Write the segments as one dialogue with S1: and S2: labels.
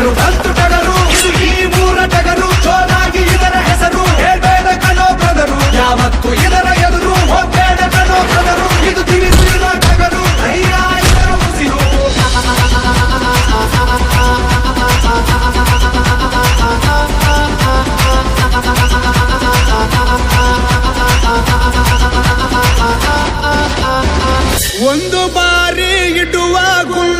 S1: ಟಗರು ಕಲ್ತು ಟಗರು ಈ ಮೂರ ಟಗರು ಜೋರಾಗಿ ಇದರ ಹೆಸರು ಹೇಳ್ಬೇಡ ಕಣೋ ಬ್ರದರು. ಯಾವತ್ತು ಇದರ ಎದುರು, ಹೋಗ್ಬೇಡ ಕಣೋ ಬ್ರದರು. ಇದು ತಿಳಿಸಿದ ಟಗರು ಒಂದು ಬಾರಿ ಇಡುವ ಗುಂಡ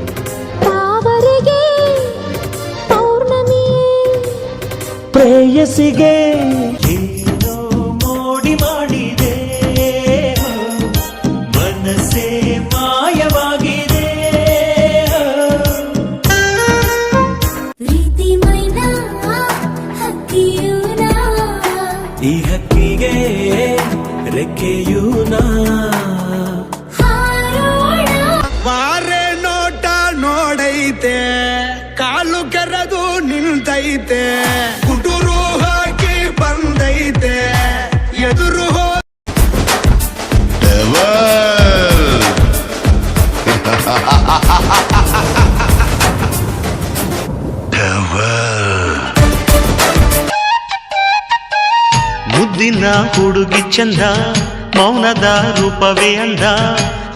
S2: ಪ್ರೇಯಸಿಗೆ ಏನೋ ಮೋಡಿ ಮಾಡಿದೆ. ಮನಸ್ಸೇ ಮಾಯವಾಗಿದೆ.
S3: ಪ್ರೀತಿ ಮೈನಾ ಹಕ್ಕಿಯೂನಾ.
S2: ಈ ಹಕ್ಕಿಗೆ ರೆಕ್ಕೆಯೂ ನಾ
S3: ಹಾರೋಣ.
S1: ಬಾರೆ ನೋಟ ನೋಡೈತೆ ಕಾಲು ಕೆರೆದು ನಿಲ್ತೈತೆ.
S2: ಮುದ್ದಿನ ಹುಡುಗಿ ಚಂದ ಮೌನದ ರೂಪವೇ ಅಂದ.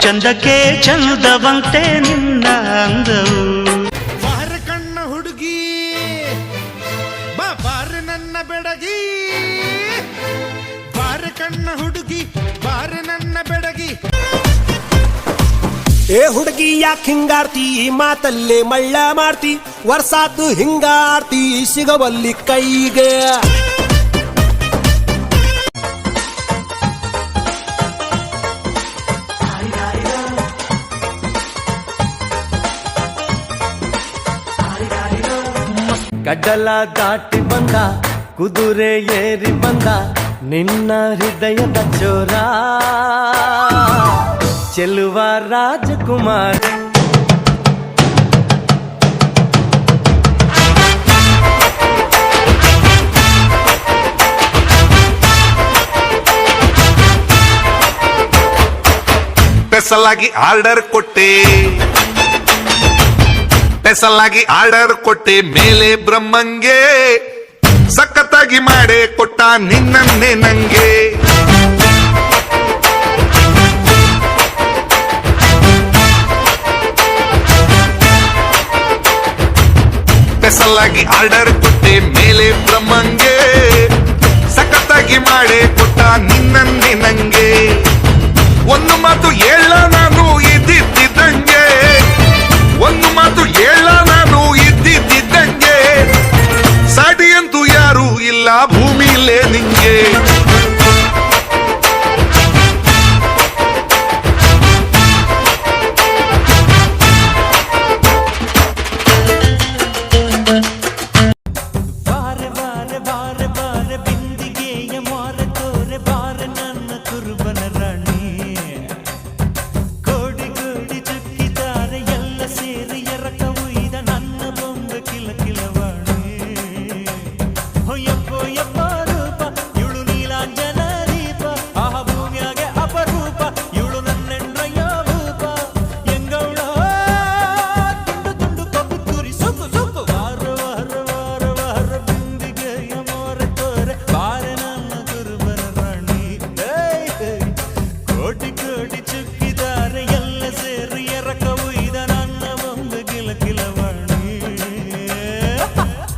S2: ಚಂದಕ್ಕೆ ಚಂದವಂತೆ ನಿನ್ನ ಅಂದವು.
S1: ಬಾರ ಕಣ್ಣ ಹುಡುಗಿ ಬಾ ಬಾರ ನನ್ನ ಬೆಡಗಿ. ಬಾರ ಕಣ್ಣ ಹುಡುಗಿ ಬಾರ ನನ್ನ ಬೆಡಗಿ.
S4: ಏ ಹುಡುಗಿ ಯಾಕೆ ಹಿಂಗಾರ್ತಿ? ಈ ಮಾತಲ್ಲೇ ಮಳ್ಳ ಮಾಡ್ತಿ. ವರ್ಷಾತು ಹಿಂಗಾರ್ತಿ ಸಿಗವಲ್ಲಿ ಕೈಗೆ.
S5: ಗಡ್ಡಲ ದಾಟಿ ಬಂದ ಕುದುರೆ ಏರಿ ಬಂದ ನಿನ್ನ ಹೃದಯದ ಚೋರ ಚೆಲುವ ರಾಜಕುಮಾರ
S6: ಸ್ಪೆಷಲ್ ಆರ್ಡರ್ ಕೊಟ್ಟೆ ಸ್ಪೆಷಲ್ ಆಗಿ ಆರ್ಡರ್ ಕೊಟ್ಟೆ ಮೇಲೆ ಬ್ರಹ್ಮಂಗೆ. ಸಖತ್ತಾಗಿ ಮಾಡೆ ಕೊಟ್ಟ ನಿನ್ನನ್ನೇ ನಂಗೆ. ಸಲ್ಲಾಗಿ ಆರ್ಡರ್ ಕೊಟ್ಟೆ ಮೇಲೆ ಬ್ರಹ್ಮಂಗೆ. ಸಖತ್ತಾಗಿ ಮಾಡೆ ಕೊಟ್ಟ ನಿನ್ನನ್ನೇ ನಂಗೆ. ಒಂದು ಮಾತು ಹೇಳ தொகுதியில்லா
S2: ಬಾರೆ